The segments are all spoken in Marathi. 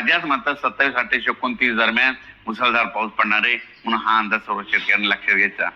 राज्यात मात्र सत्तावीस अठ्ठावीस एकोणतीस दरम्यान मुसळधार पाऊस पडणार आहे म्हणून हा अंदाज सर्व शेतकऱ्यांनी लक्षात घ्यायचा.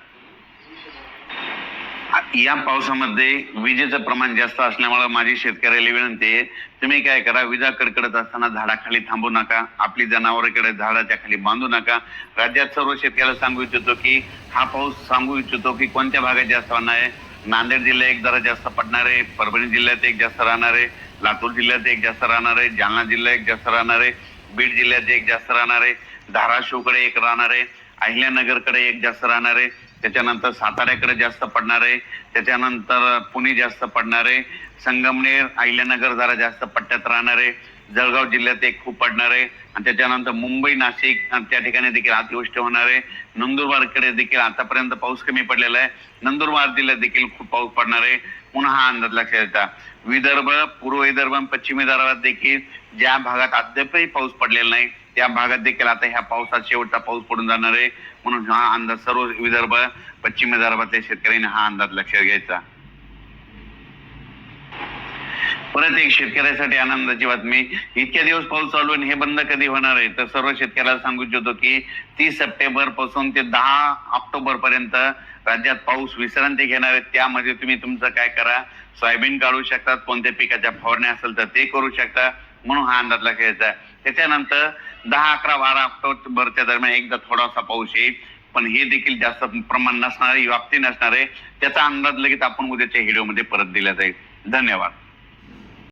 या पावसामध्ये विजेचं प्रमाण जास्त असल्यामुळे माझी शेतकऱ्याला विनंती आहे तुम्ही काय करा विजा कडकडत असताना झाडाखाली थांबू नका आपली जनावरांकडे झाडाच्या खाली बांधू नका. राज्यात सर्व शेतकऱ्याला सांगू इच्छितो की हा पाऊस सांगू इच्छितो की कोणत्या भागात जास्त होणार आहे? नांदेड जिल्ह्यात एक जरा जास्त पडणार आहे परभणी जिल्ह्यात एक जास्त राहणार आहे. लातूर जिल्ह्यात एक जास्त राहणार आहे जालना जिल्ह्यात एक जास्त राहणार आहे बीड जिल्ह्यात एक जास्त राहणार आहे धाराशिवकडे एक राहणार आहे अहिल्यानगरकडे एक जास्त राहणार आहे त्याच्यानंतर साताऱ्याकडे जास्त पडणार आहे त्याच्यानंतर पुणे जास्त पडणार आहे संगमनेर अहिल्यानगर जरा जास्त पट्ट्यात राहणार आहे जळगाव जिल्ह्यात एक खूप पडणार आहे. आणि त्याच्यानंतर मुंबई नाशिक आणि त्या ठिकाणी देखील अतिवृष्टी होणार आहे. नंदुरबारकडे देखील आतापर्यंत पाऊस कमी पडलेला आहे. नंदुरबार जिल्ह्यात देखील खूप पाऊस पडणार आहे. पुन्हा हा अंदाज लक्षात येता. विदर्भ पूर्व विदर्भ आणि पश्चिम विदर्भात देखील ज्या भागात अद्यापही पाऊस पडलेला नाही त्या भागात देखील आता ह्या पावसात शेवटचा पाऊस पडून जाणार आहे. म्हणून हा अंदाज सर्व विदर्भ पश्चिम विदर्भातल्या शेतकऱ्यांनी हा अंदाज लक्षात घ्यायचा. परत एक शेतकऱ्यासाठी आनंदाची बातमी. इतक्या दिवस पाऊस चालू आहे आणि हे बंद कधी होणार आहे? तर सर्व शेतकऱ्याला सांगू इच्छितो की तीस सप्टेंबरपासून ते दहा ऑक्टोबर पर्यंत राज्यात पाऊस विश्रांती घेणार आहे. त्यामध्ये तुम्ही तुमचं काय करा? सोयाबीन काढू शकतात कोणत्या पिकाच्या फवारण्या असेल तर ते करू शकता. म्हणून हा अंदाज लक्षायचा आहे. त्याच्यानंतर दहा अकरा बारा ऑक्टोबरच्या दरम्यान एकदा थोडासा पाऊस येईल. पण हे देखील जास्त प्रमाण नसणार आहे व्याप्ती नसणार आहे त्याचा अंदाज लगेच आपण उद्याच्या व्हिडिओमध्ये परत दिला जाईल. धन्यवाद.